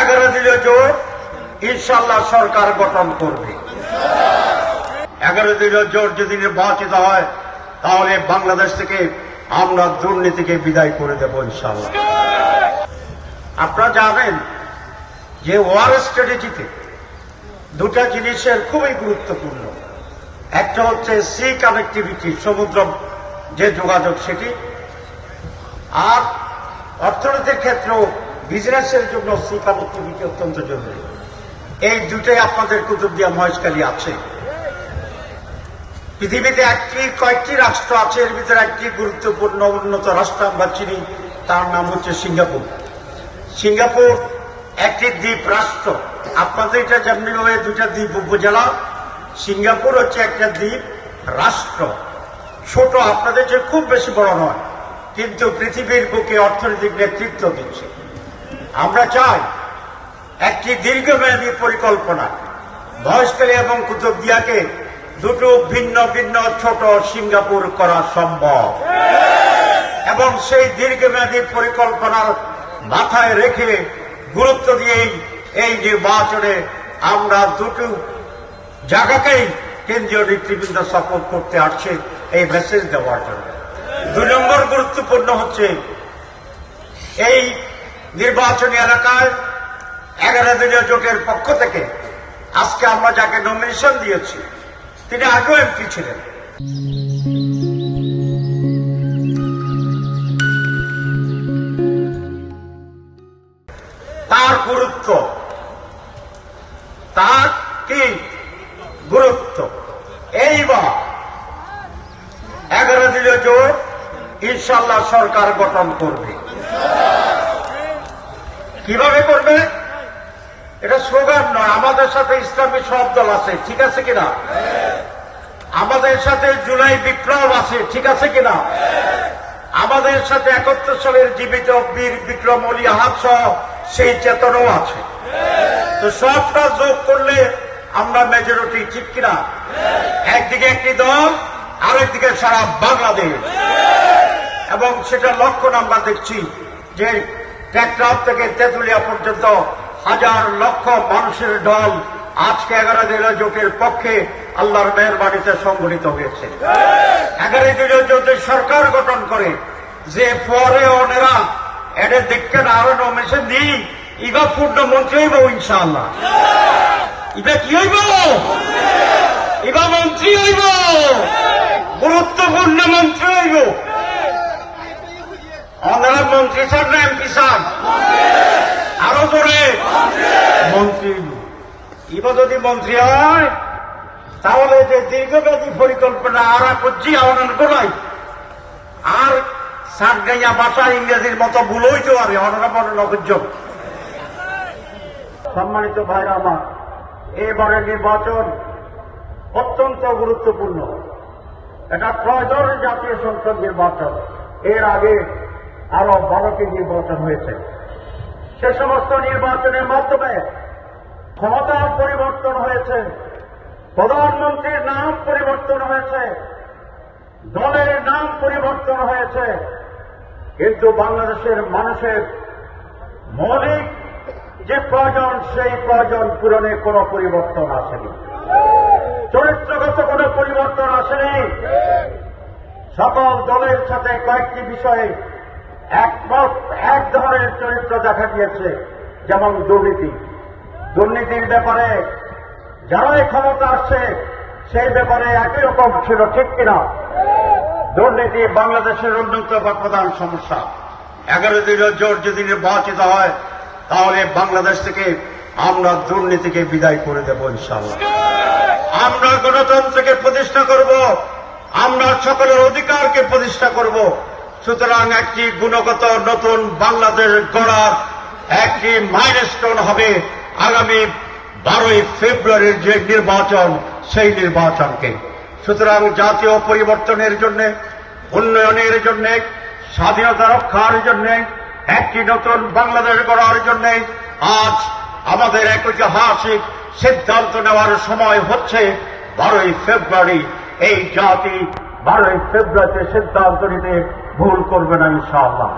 এগারো দিনে জোট ইনশাল্লাহ সরকার গঠন করবে। এগারো দিনের জোট যদি নির্বাচিত হয়, তাহলে বাংলাদেশ থেকে আমরা দুর্নীতিকে বিদায় করে দেব ইনশাল্লাহ। আপনারা জানেন যে ওয়ার স্ট্র্যাটেজিতে দুটা জিনিসের খুবই গুরুত্বপূর্ণ। একটা হচ্ছে সি কানেক্টিভিটি, সমুদ্র যে যোগাযোগ সেটি, আর অর্থনীতির ক্ষেত্রেও বিজনেসের জন্য কানেক্টিভিটি অত্যন্ত জরুরি। এই দুটোই আপনাদের কুতুবদিয়া মহেশখালী আছে। পৃথিবীতে একটি, কয়েকটি রাষ্ট্র আছে, এর ভিতরে একটি গুরুত্বপূর্ণ উন্নত রাষ্ট্র আমরা চিনি, তার নাম হচ্ছে সিঙ্গাপুর। সিঙ্গাপুর একটি দ্বীপ রাষ্ট্র। আপনাদের এটা যেমনি হয়ে দুটা দ্বীপ উপজেলা, সিঙ্গাপুর হচ্ছে একটা দ্বীপ রাষ্ট্র। ছোট, আপনাদের যে খুব বেশি বড় নয়, কিন্তু পৃথিবীর বুকে অর্থনৈতিক নেতৃত্ব দিচ্ছে। আমরা চাই একটি দীর্ঘমেয়াদী পরিকল্পনা। মহেশখালী এবং কুতুবদিয়াকে দুটো ভিন্ন ভিন্ন ছোট সিঙ্গাপুর করা সম্ভব। এবং সেই দীর্ঘমেয়াদী পরিকল্পনার মাথায় রেখে গুরুত্ব দিয়েই এই নির্বাচনে আমরা দুটো জায়গাকেই কেন্দ্রীয় নেতৃবৃন্দ সফল করতে আসছে এই মেসেজ দেওয়ার জন্য। দুই নম্বর গুরুত্বপূর্ণ হচ্ছে এই নির্বাচনী এলাকায় এগারো দিনের জোটের পক্ষ থেকে আজকে আমরা যাকে নমিনেশন দিয়েছি, তিনি আগেও এমপি ছিলেন। তার গুরুত্ব, তার কি গুরুত্ব? এইবার এগারো দিনে জোট ইনশাল্লাহ সরকার গঠন করবে। কীভাবে করবে? এটা স্লোগান নয়, আমাদের সাথে ইসলামী সব দল আছে, ঠিক আছে কিনা? আমাদের সাথে জুলাই বিপ্লব আছে, ঠিক আছে কিনা? আমাদের সাথে একাত্তর সালের জীবিত বীর বিক্রম অলি আহাদ সহ সেই চেতনাও আছে। তো সবটা যোগ করলে আমরা মেজরিটি ঠিক কিনা? একদিকে একটি দল, আরেকদিকে সারা বাংলাদেশ। এবং সেটা লক্ষণ আমরা দেখছি যে টেকনাফ থেকে তেঁতুলিয়া পর্যন্ত হাজার লক্ষ মানুষের দল আজকে এগারো দিনের জোটের পক্ষে আল্লাহর মেহরবানিতে সংগঠিত হয়েছে। এগারো দিনের জোটে সরকার গঠন করে, যে পরে ওনেরা এদের দেখতে না আরও নমেছে দিই ইবা পূর্ণ মন্ত্রী হইব ইনশাআল্লাহ। ইবা কি হইব? ইবা মন্ত্রী হইব। গুরুত্বপূর্ণ মন্ত্রী হইব। ওনারা মন্ত্রী স্যার না এমপি স্যার? আরও জোরে। মন্ত্রী। এবার যদি মন্ত্রী হয়, তাহলে যে দীর্ঘমেয়াদী পরিকল্পনা আর করছি আহ্বান করাই। আর সাত গাইয়া ভাষা ইংরেজির মতো ভুলই তো আরে অনারা নবজ্জম সম্মানিত ভাইরা আমার, এবারের নির্বাচন অত্যন্ত গুরুত্বপূর্ণ। এটা ত্রয়োদশ জাতীয় সংসদ নির্বাচন। এর আগে আরও বারোটি নির্বাচন হয়েছে। সে সমস্ত নির্বাচনের মাধ্যমে ক্ষমতার পরিবর্তন হয়েছে, প্রধানমন্ত্রীর নাম পরিবর্তন হয়েছে, দলের নাম পরিবর্তন হয়েছে। কিন্তু বাংলাদেশের মানুষের মৌলিক যে প্রয়োজন, সেই প্রয়োজন পূরণে কোনো পরিবর্তন আসেনি। চরিত্রগত কোনো পরিবর্তন আসেনি। সকল দলের সাথে কয়েকটি বিষয়ে এক ধরনের চরিত্র দেখা গিয়েছে, যেমন দুর্নীতি। দুর্নীতির ব্যাপারে যারাই ক্ষমতা আসছে, সেই ব্যাপারে একই রকম ছিল, ঠিক কিনা? দুর্নীতি বাংলাদেশের অন্যতম প্রধান সমস্যা। এগারো দিনের জোর যদি নির্বাচিত হয়, তাহলে বাংলাদেশ থেকে আমরা দুর্নীতিকে বিদায় করে দেব ইনশাল্লাহ আমরা গণতন্ত্রকে প্রতিষ্ঠা করব, আমরা সকলের অধিকারকে প্রতিষ্ঠা করব সুতরাং একটি গুণগত নতুন বাংলাদেশ গড়ার একটি মাইলস্টোন হবে আগামী বারোই ফেব্রুয়ারির যে নির্বাচন, সেই নির্বাচনকে। সুতরাং জাতীয় পরিবর্তনের জন্য, উন্নয়নের জন্য, স্বাধীনতা রক্ষার জন্য, একটি নতুন বাংলাদেশ গড়ার জন্য আজ আমাদের এক ঐতিহাসিক সিদ্ধান্ত নেওয়ার সময় হচ্ছে বারোই ফেব্রুয়ারি। এই জাতি বারোই ফেব্রুয়ারিতে সিদ্ধান্ত নিতে ভুল করবে না ইনশাআল্লাহ।